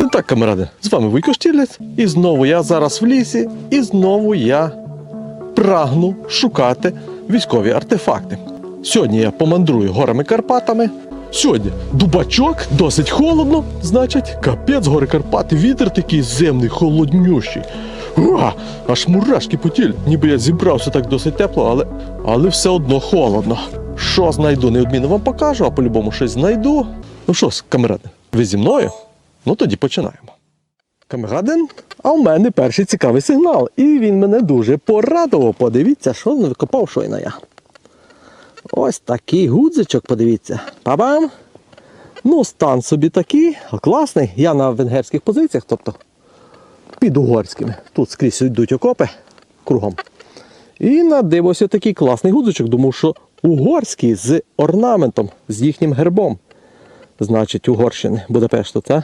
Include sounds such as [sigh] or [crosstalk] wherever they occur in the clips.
От так, камеради, з вами Вуйко Штірліц. І знову я зараз в лісі, і знову я прагну шукати військові артефакти. Сьогодні я помандрую горами Карпатами. Сьогодні дубачок, досить холодно, значить, капець гори Карпати, вітер такий земний, холоднющий. Уа, аж мурашки по. Ніби я зібрався так досить тепло, але, але все одно холодно. Що знайду, неодмінно вам покажу, а по-любому щось знайду. Ну що камеради, ви зі мною? Ну тоді починаємо. Камерадин, а в мене перший цікавий сигнал. І він мене дуже порадував. Подивіться, що викопав щойно я. Ось такий гудзичок, подивіться. Па-бам! Ну, стан собі такий, класний. Я на венгерських позиціях, тобто під угорськими. Тут скрізь йдуть окопи кругом. І надивився такий класний гудзичок. Думав, що угорський з орнаментом, з їхнім гербом. Значить, Угорщини, Будапешту, це.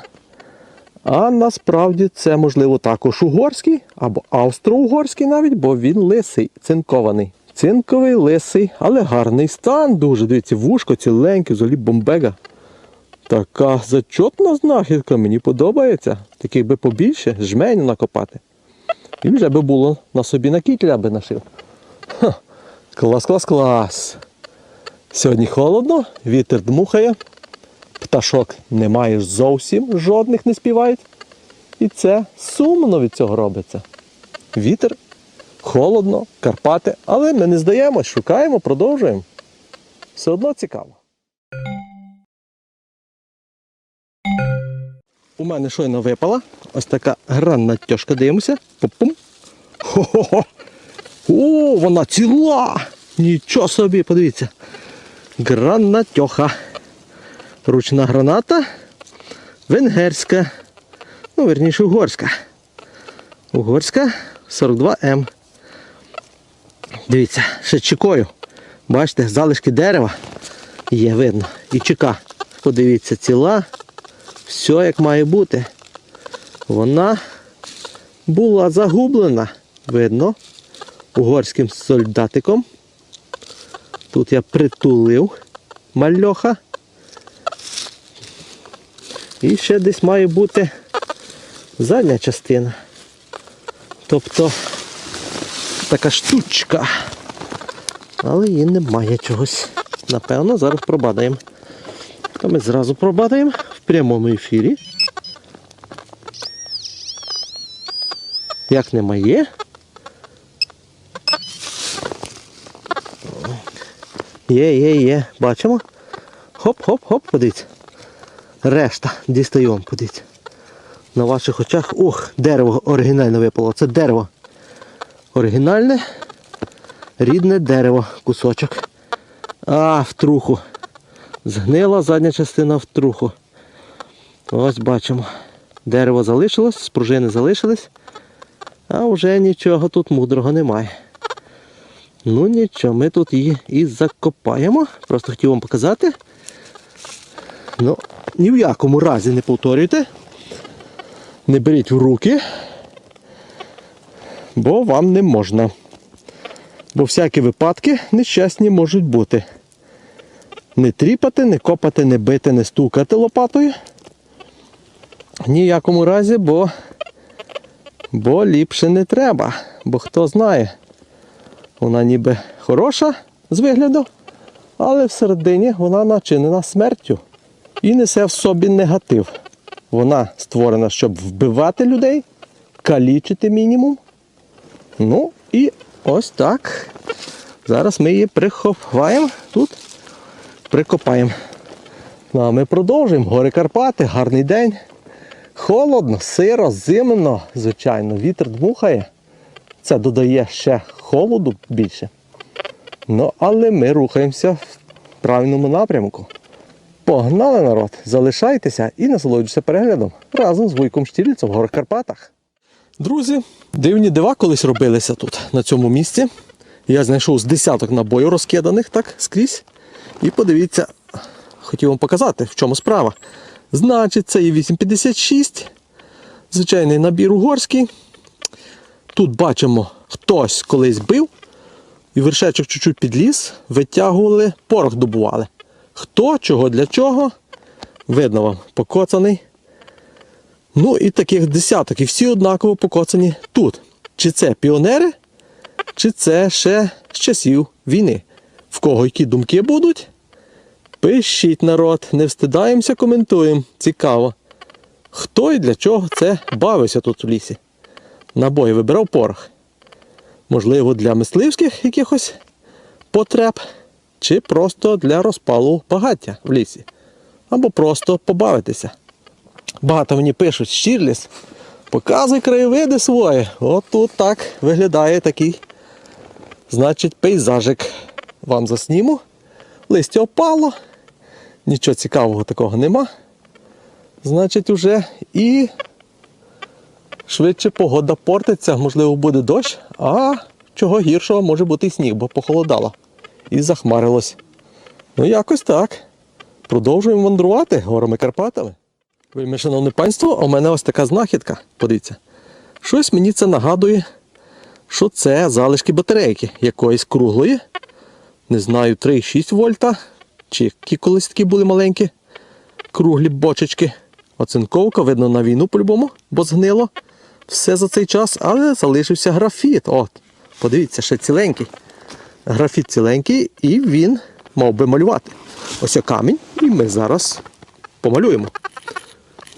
А насправді це можливо також угорський або австро-угорський навіть, бо він лисий, цинкований. Цинковий лисий, але гарний стан дуже. Дивіться, вушко ціленьке, взагалі бомбега. Така зачотна знахідка, мені подобається. Таких би побільше, жменю накопати. І вже би було на собі на кітля би нашив. Ха, клас, клас, клас. Сьогодні холодно, вітер дмухає. Пташок немає зовсім, жодних не співають. І це сумно від цього робиться. Вітер, холодно, Карпати, але ми не здаємось, шукаємо, продовжуємо. Все одно цікаво. У мене щойно випала ось така гранна тьошка, дивимося. Пум-пум. О, вона ціла! Нічого собі, подивіться. Гранна тьоха. Ручна граната. Венгерська. Ну, верніше, угорська. Угорська 42М. Дивіться, ще чекою. Бачите, залишки дерева є видно. І чека. Подивіться, ціла. Все як має бути. Вона була загублена, видно, угорським солдатиком. Тут я притулив мальоха. І ще десь має бути задня частина. Тобто така штучка. Але її немає чогось. Напевно, зараз пробадаємо. То ми зразу пробадаємо в прямому ефірі. Як немає. Є, є, є. Бачимо. Хоп-хоп-хоп, подивіться. Решта дістаємо, подивіться. На ваших очах. Ох, дерево оригінальне випало. Це дерево. Оригінальне, рідне дерево, кусочок. А, в труху. Згнила задня частина в труху. Ось бачимо. Дерево залишилось, спружини залишились. А вже нічого тут мудрого немає. Ну нічого, ми тут її і закопаємо. Просто хотів вам показати. Ну, ні в якому разі не повторюйте. Не беріть в руки, бо вам не можна. Бо всякі випадки нещасні можуть бути. Не тріпати, не копати, не бити, не стукати лопатою. Ні в якому разі, бо, бо ліпше не треба. Бо хто знає, вона ніби хороша з вигляду, але всередині вона начинена смертю і несе в собі негатив. Вона створена, щоб вбивати людей, калічити мінімум. Ну і ось так. Зараз ми її приховаємо тут, прикопаємо. Ну а ми продовжуємо. Гори Карпати, гарний день. Холодно, сиро, зимно, звичайно, вітер дмухає. Це додає ще холоду більше. Ну, але ми рухаємося в правильному напрямку. Погнали народ! Залишайтеся і насолоджуйтеся переглядом разом з Вуйком Штірліцем в горах Карпатах. Друзі, дивні дива колись робилися тут, на цьому місці. Я знайшов з десяток набоїв розкиданих так скрізь. І подивіться, хотів вам показати, в чому справа. Значить, це є 856. Звичайний набір угорський. Тут бачимо, хтось колись бив, і вершечок чуть-чуть підліз, витягували, порох добували. Хто, чого, для чого, видно вам, покоцаний. Ну і таких десяток, і всі однаково покоцані тут. Чи це піонери, чи це ще з часів війни. В кого які думки будуть? Пишіть народ, не встидаємося, коментуємо. Цікаво. Хто і для чого це бавився тут в лісі? Набої вибирав порох. Можливо, для мисливських якихось потреб, чи просто для розпалу багаття в лісі. Або просто побавитися. Багато мені пишуть, Щірліс, показуй краєвиди свої. От тут так виглядає такий, значить, пейзажик. Вам засніму. Листя опало, нічого цікавого такого нема. Значить, уже і швидше погода портиться, можливо, буде дощ, а чого гіршого може бути і сніг, бо похолодало. І захмарилось. Ну, якось так. Продовжуємо мандрувати горами Карпатами. Ви, шановне панство, у мене ось така знахідка. Подивіться. Щось мені це нагадує, що це залишки батарейки якоїсь круглої. Не знаю, 3,6 вольта. Чи які колись такі були маленькі круглі бочечки. Оцинковка, видно на війну по-любому, бо згнило. Все за цей час, але залишився графіт. От, подивіться, ще ціленький. Графіт ціленький, і він мав би малювати. Ось камінь, і ми зараз помалюємо.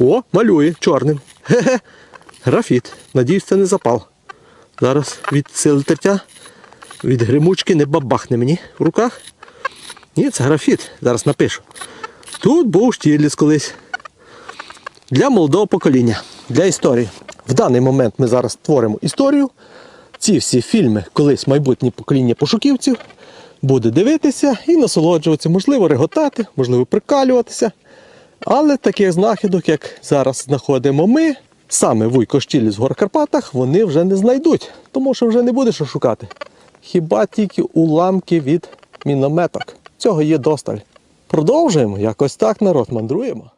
О, малює чорним. Ге-ге. Графіт. Надіюсь, це не запал. Зараз від сили від гримучки не бабахне мені в руках. Ні, це графіт. Зараз напишу. Тут був Штірліц колись. Для молодого покоління, для історії. В даний момент ми зараз творимо історію. Ці всі фільми, колись майбутнє покоління пошуківців, буде дивитися і насолоджуватися, можливо, реготати, можливо, прикалюватися. Але таких знахідок, як зараз знаходимо ми, саме Вуйко Штілі з гор Карпатах, вони вже не знайдуть, тому що вже не буде що шукати. Хіба тільки уламки від мінометок. Цього є досталь. Продовжуємо, якось так народ мандруємо.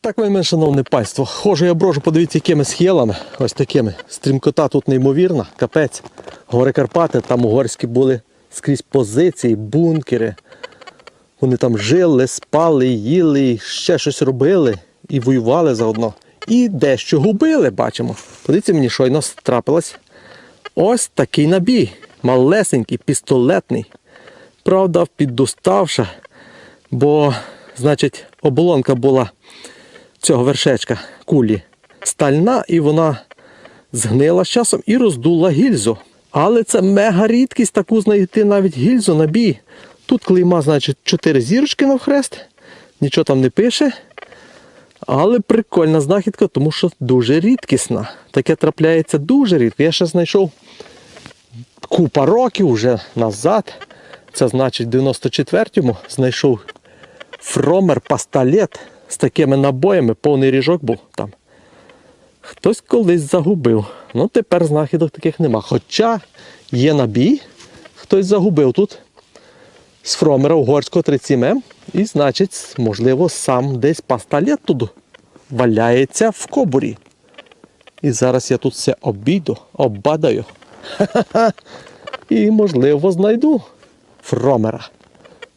Так, ви, шановне панство, хожу я брожу, подивіться, якими схилами, ось такими. Стрімкота тут неймовірна, капець. Гори Карпати, там угорські були скрізь позиції, бункери. Вони там жили, спали, їли, ще щось робили і воювали заодно. І дещо губили, бачимо. Подивіться мені, щойно трапилось. Ось такий набій. Малесенький, пістолетний. Правда, піддоставша, бо, значить, оболонка була цього вершечка кулі стальна, і вона згнила з часом і роздула гільзу. Але це мега рідкість таку знайти навіть гільзу набій. Тут клейма, значить, 4 зірочки навхрест, нічого там не пише. Але прикольна знахідка, тому що дуже рідкісна. Таке трапляється дуже рідко. Я ще знайшов купа років вже назад. Це значить в 94-му знайшов фромер пасталет з такими набоями, повний ріжок був там. Хтось колись загубив. Ну тепер знахідок таких нема. Хоча є набій, хтось загубив тут з фромера угорського 37М. І, значить, можливо, сам десь пасталет тут валяється в кобурі. І зараз я тут все обійду. Ха-ха-ха. [laughs] І, можливо, знайду фромера.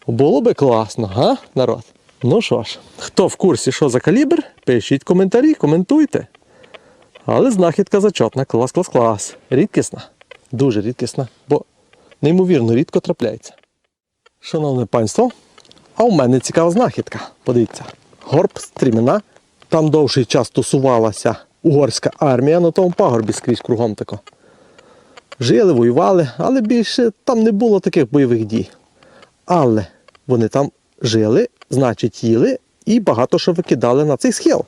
Було би класно, га, народ? Ну що ж, хто в курсі, що за калібр, пишіть коментарі, коментуйте. Але знахідка зачетна, клас, клас, клас. Рідкісна. Дуже рідкісна, бо неймовірно рідко трапляється. Шановне панство, а у мене цікава знахідка. Подивіться, горб стрімена. Там довший час тусувалася угорська армія на тому пагорбі скрізь кругом тако. Жили, воювали, але більше там не було таких бойових дій. Але вони там жили, значить, їли і багато що викидали на цей схил.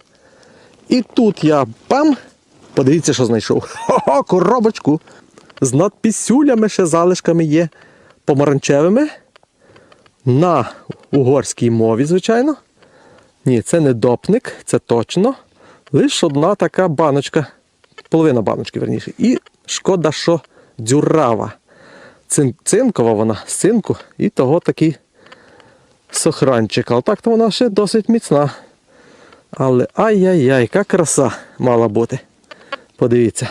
І тут я бам! Подивіться, що знайшов. Хо-хо, коробочку. З надписюлями ще залишками є помаранчевими. На угорській мові, звичайно. Ні, це не допник, це точно. Лише одна така баночка, половина баночки, верніше. І шкода, що дзюрава. Цин, цинкова вона з цинку, і того такий сохранчик. А так то вона ще досить міцна. Але ай-яй-яй, яка краса мала бути. Подивіться.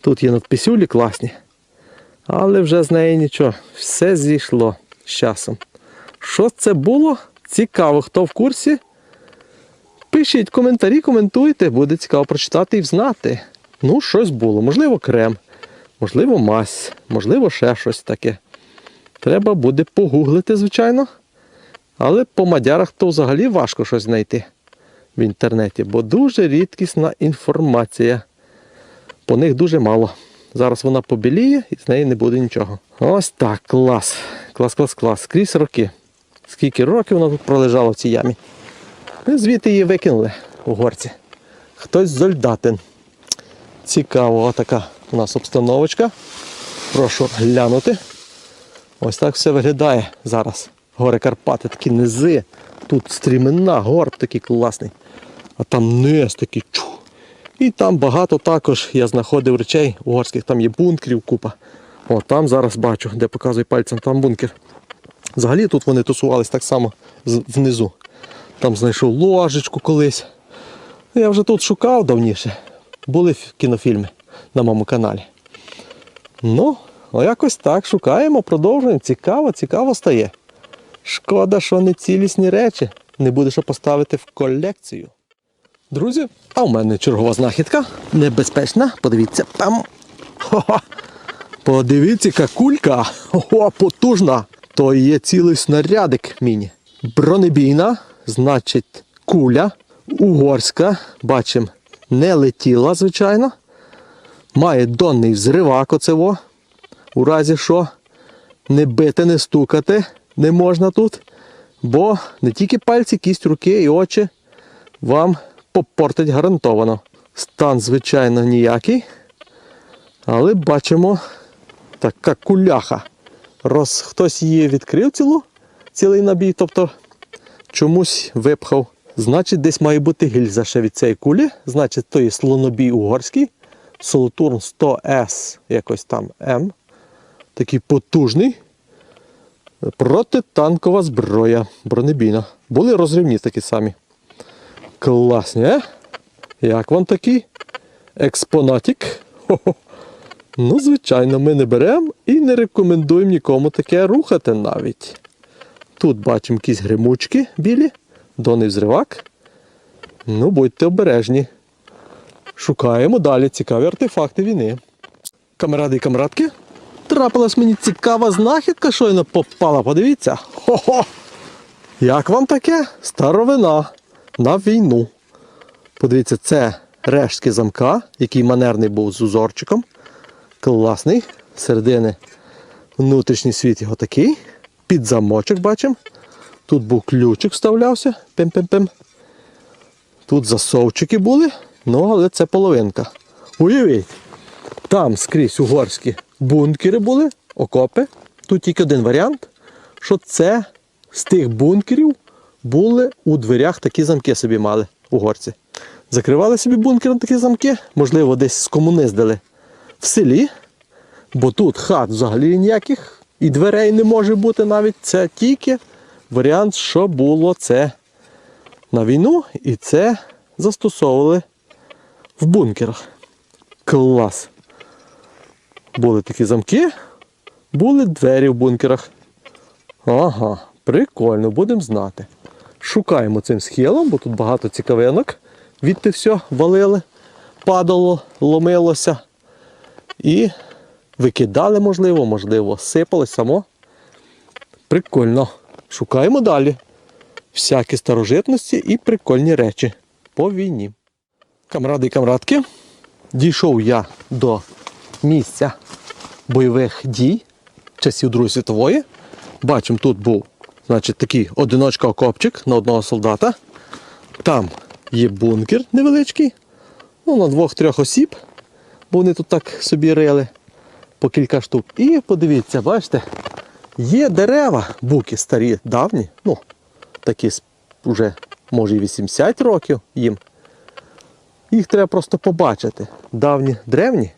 Тут є надписюлі класні. Але вже з неї нічого. Все зійшло з часом. Що це було? Цікаво, хто в курсі? Пишіть коментарі, коментуйте, буде цікаво прочитати і взнати. Ну, щось було. Можливо, крем, можливо, мазь, можливо, ще щось таке. Треба буде погуглити, звичайно. Але по мадярах то взагалі важко щось знайти в інтернеті, бо дуже рідкісна інформація. По них дуже мало. Зараз вона побіліє і з неї не буде нічого. Ось так, клас. Клас, клас, клас. Скрізь роки. Скільки років вона тут пролежала в цій ямі. І звідти її викинули у горці. Хтось з Ольдатин. Цікаво, отака у нас обстановочка. Прошу глянути. Ось так все виглядає зараз. Гори Карпати, такі низи. Тут стрімена, горб такий класний. А там низ такий чу. І там багато також я знаходив речей угорських, там є бункерів купа. О, там зараз бачу, де показую пальцем, там бункер. Взагалі тут вони тусувались так само внизу. Там знайшов ложечку колись. Я вже тут шукав давніше. Були кінофільми на моєму каналі. Ну, якось так шукаємо, продовжуємо. Цікаво, цікаво стає. Шкода, що не цілісні речі. Не буде що поставити в колекцію. Друзі, а у мене чергова знахідка. Небезпечна. Подивіться. Хо-хо. Подивіться, яка кулька. О, потужна. То є цілий снарядик міні. Бронебійна, значить, куля. Угорська. Бачимо, не летіла, звичайно. Має донний взривак оцево. У разі що не бити, не стукати не можна тут. Бо не тільки пальці, кість руки і очі вам попортить гарантовано. Стан, звичайно, ніякий. Але бачимо така куляха. Роз хтось її відкрив цілу, цілий набій, тобто чомусь випхав. Значить, десь має бути гільза ще від цієї кулі. Значить, то є слонобій угорський. Солотурн 100С, якось там М. Такий потужний. Протитанкова зброя бронебійна. Були розривні такі самі. Класні, е? Як вам такий експонатик? Хо-хо. Ну, звичайно, ми не беремо і не рекомендуємо нікому таке рухати навіть. Тут бачимо якісь гримучки білі, доний взривак. Ну, будьте обережні. Шукаємо далі цікаві артефакти війни. Камеради і камрадки, трапилась мені цікава знахідка, щойно попала. Подивіться. Хо-хо! Як вам таке? Старовина на війну. Подивіться, це рештки замка, який манерний був з узорчиком. Класний. Середини внутрішній світ його такий. Під замочок бачимо. Тут був ключик вставлявся. Пим-пим-пим. Тут засовчики були, ну але це половинка. Уявіть, там скрізь угорські бункери були, окопи. Тут тільки один варіант, що це з тих бункерів були у дверях такі замки собі мали угорці. Закривали собі бункером такі замки, можливо, десь скомуниздили в селі, бо тут хат взагалі ніяких і дверей не може бути навіть. Це тільки варіант, що було це на війну, і це застосовували в бункерах. Клас. Були такі замки, були двері в бункерах. Ага, прикольно, будемо знати. Шукаємо цим схилом, бо тут багато цікавинок. Відти все валили, падало, ломилося. І викидали, можливо, можливо, сипалось само. Прикольно. Шукаємо далі. Всякі старожитності і прикольні речі по війні. Камради і камрадки, дійшов я до місця бойових дій часів Другої світової. Бачимо, тут був значить, такий одиночка окопчик на одного солдата. Там є бункер невеличкий, ну, на двох-трьох осіб, бо вони тут так собі рили по кілька штук. І подивіться, бачите, є дерева, буки старі, давні, ну, такі вже, може, і 80 років їм. Їх треба просто побачити. Давні, древні,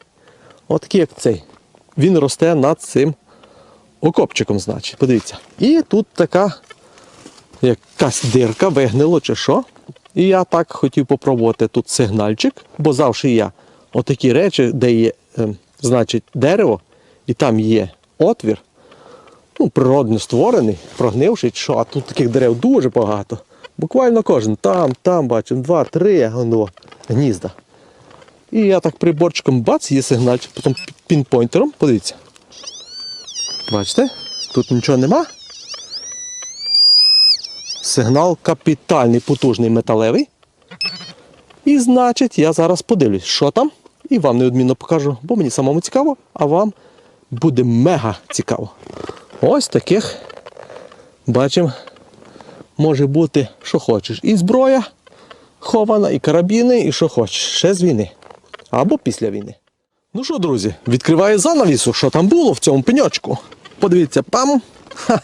отакі як цей. Він росте над цим окопчиком, значить. Подивіться. І тут така якась дирка, вигнило чи що. І я так хотів попробувати тут сигнальчик, бо завжди я отакі речі, де є, ем, значить, дерево, і там є отвір, ну, природно створений, прогнивший, що, а тут таких дерев дуже багато. Буквально кожен. Там, там бачимо, два, три воно, гнізда. І я так приборчиком бац, є сигнальчик, потім пінпойнтером, подивіться. Бачите? Тут нічого нема. Сигнал капітальний, потужний металевий. І значить, я зараз подивлюсь, що там, і вам неодмінно покажу, бо мені самому цікаво, а вам буде мега цікаво. Ось таких бачимо, може бути, що хочеш. І зброя хована, і карабіни, і що хочеш. Ще з війни. Або після війни. Ну що, друзі, відкриваю занавісу, що там було в цьому пеньочку. Подивіться, пам. Ха,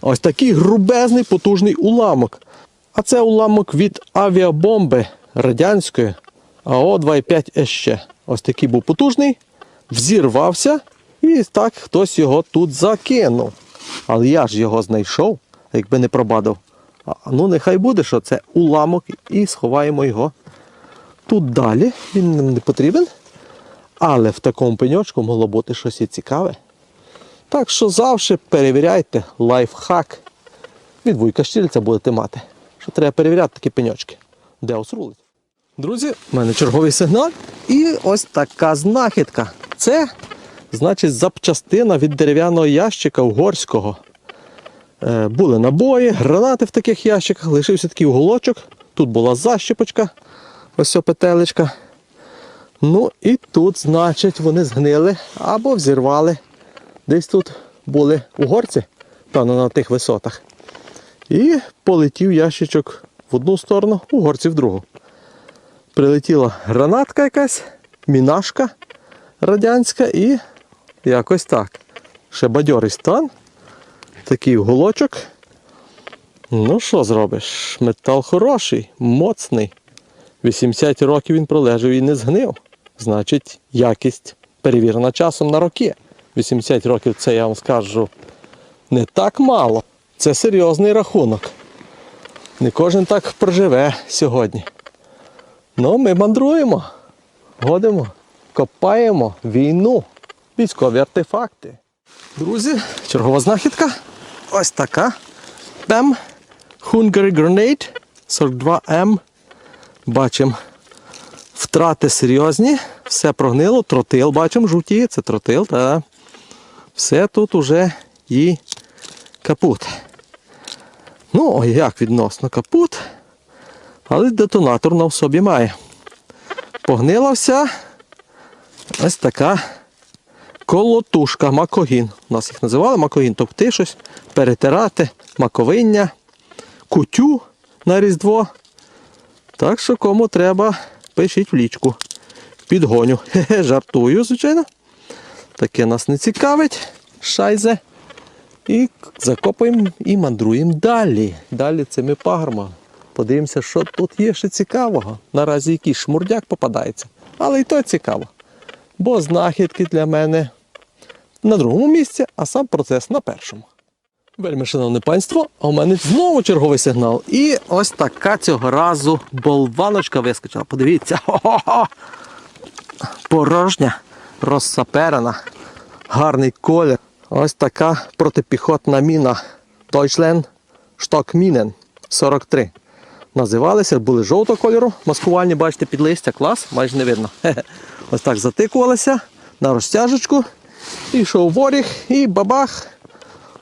ось такий грубезний потужний уламок. А це уламок від авіабомби радянської АО-25 СЩ. Ось такий був потужний, взірвався, і так хтось його тут закинув. Але я ж його знайшов, якби не пробадав. А, ну, нехай буде, що це уламок, і сховаємо його тут далі. Він нам не потрібен. Але в такому пеньочку могло бути щось і цікаве. Так що завжди перевіряйте лайфхак. Від вуйка Штільця будете мати. Що треба перевіряти такі пеньочки. Де ось рулить. Друзі, в мене черговий сигнал. І ось така знахідка. Це, значить, запчастина від дерев'яного ящика угорського. Е, були набої, гранати в таких ящиках, лишився такий уголочок. Тут була защіпочка, ось ця петелечка. Ну і тут, значить, вони згнили або взірвали. Десь тут були угорці, певно, на тих висотах. І полетів ящичок в одну сторону, угорці в другу. Прилетіла гранатка якась, мінашка радянська і якось так. Ще бадьорий стан. Такий уголочок. Ну що зробиш? Метал хороший, моцний. 80 років він пролежав і не згнив. Значить, якість перевірена часом на роки. 80 років це я вам скажу не так мало. Це серйозний рахунок. Не кожен так проживе сьогодні. Ну, ми мандруємо, годимо, копаємо війну, військові артефакти. Друзі, чергова знахідка. Ось така. Пем. Hungary Grenade 42М. Бачимо. Втрати серйозні, все прогнило, тротил бачимо, жовті, це тротил, та все тут уже і капут. Ну, як відносно капут, але детонатор на в собі має. Погнила вся ось така колотушка, макогін. У нас їх називали макогін, товкти щось, перетирати, маковиння, кутю на різдво. Так що кому треба, пишіть в лічку. Підгоню. [laughs] Хе-хе, жартую, звичайно. Таке нас не цікавить. Шайзе. І закопуємо і мандруємо далі. Далі цими пагорбами. Подивимося, що тут є ще цікавого. Наразі якийсь шмурдяк попадається. Але і то цікаво. Бо знахідки для мене на другому місці, а сам процес на першому. Вельми шановне панство, а у мене знову черговий сигнал. І ось така цього разу болваночка вискочила. Подивіться. Хо-хо-хо! Порожня, розсаперена, гарний колір. Ось така протипіхотна міна Deutschland Stockminen 43. Називалися, були жовтого кольору, маскувальні, бачите, під листя, клас, майже не видно. Хе-хе. Ось так затикувалися на розтяжечку. І йшов воріг, і бабах.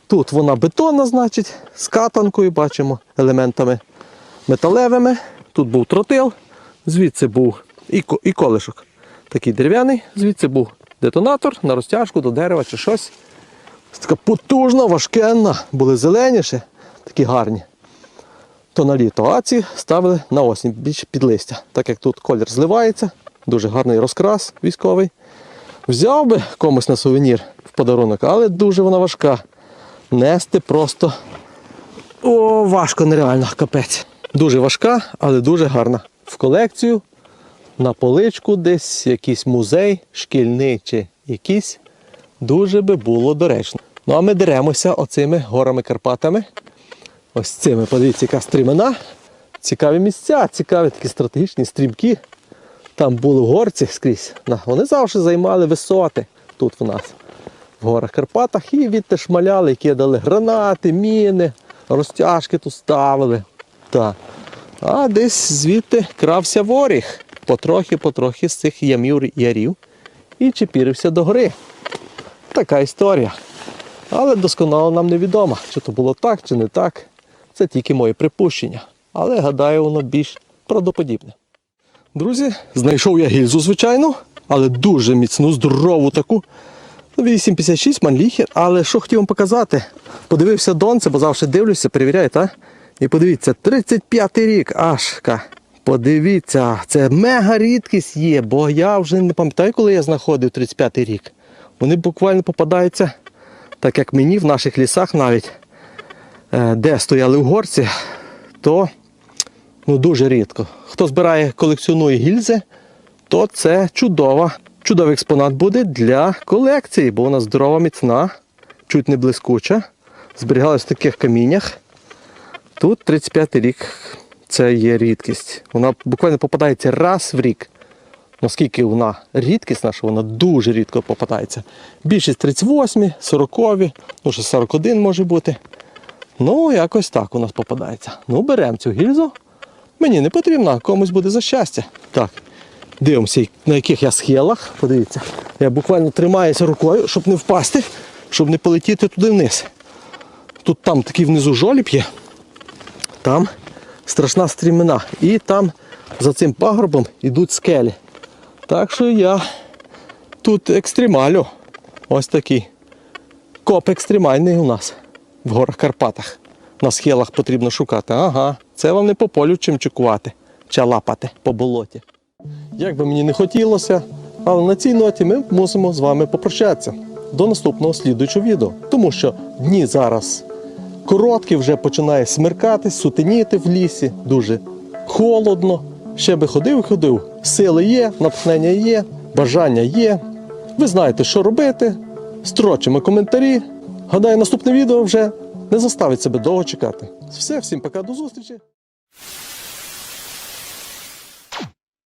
Тут вона бетонна, значить, з катанкою, бачимо, елементами металевими. Тут був тротил, звідси був і, і колишок. Такий дерев'яний, звідси був детонатор на розтяжку до дерева чи щось. Ось Така потужна, важкенна, були зелені ще, такі гарні. То на літо, а ці ставили на осінь більше під листя. Так як тут колір зливається, дуже гарний розкрас військовий. Взяв би комусь на сувенір в подарунок, але дуже вона важка. Нести просто о, важко нереально, капець. Дуже важка, але дуже гарна. В колекцію, на поличку десь, якийсь музей, шкільний чи якийсь, дуже би було доречно. Ну а ми деремося оцими горами Карпатами. Ось цими, подивіться, яка стрімена. Цікаві місця, цікаві такі стратегічні стрімки. Там були горці скрізь. Вони завжди займали висоти тут в нас, в горах Карпатах, і відти шмаляли, кидали гранати, міни, розтяжки тут ставили. Так. А десь звідти крався воріг. Потрохи-потрохи з цих ямів ярів і чепірився до гори. Така історія. Але досконало нам невідомо, чи то було так, чи не так. Це тільки моє припущення. Але гадаю, воно більш правдоподібне. Друзі, знайшов я гільзу, звичайно, але дуже міцну, здорову таку. 8,56 манліхер, але що хотів вам показати? Подивився донце, бо завжди дивлюся, перевіряю, та? І подивіться, 35-й рік, ашка. Подивіться, це мега рідкість є, бо я вже не пам'ятаю, коли я знаходив 35-й рік. Вони буквально попадаються, так як мені в наших лісах навіть, е, де стояли угорці, то ну, дуже рідко. Хто збирає, колекціонує гільзи, то це чудова, чудовий експонат буде для колекції, бо вона здорова, міцна, чуть не блискуча. Зберігалась в таких каміннях. Тут 35 рік це є рідкість. Вона буквально попадається раз в рік. Наскільки вона рідкісна, що вона дуже рідко попадається. Більшість 38, 40, ну ще 41 може бути. Ну, якось так у нас попадається. Ну, беремо цю гільзу. Мені не потрібна, комусь буде за щастя. Так, дивимося, на яких я схилах. Подивіться, я буквально тримаюся рукою, щоб не впасти, щоб не полетіти туди вниз. Тут там такий внизу жоліб є, там страшна стрімина. І там за цим пагорбом йдуть скелі. Так що я тут екстремалю. Ось такий. Коп екстремальний у нас в горах Карпатах. На схилах потрібно шукати. Ага, це вам не по полю чим чекувати, чи лапати по болоті. Як би мені не хотілося, але на цій ноті ми мусимо з вами попрощатися до наступного слідуючого відео. Тому що дні зараз короткі, вже починає смеркатись, сутеніти в лісі, дуже холодно. Ще би ходив і ходив. Сили є, натхнення є, бажання є. Ви знаєте, що робити. Строчимо коментарі. Гадаю, наступне відео вже не заставить себе довго чекати. Все, всім пока, до зустрічі!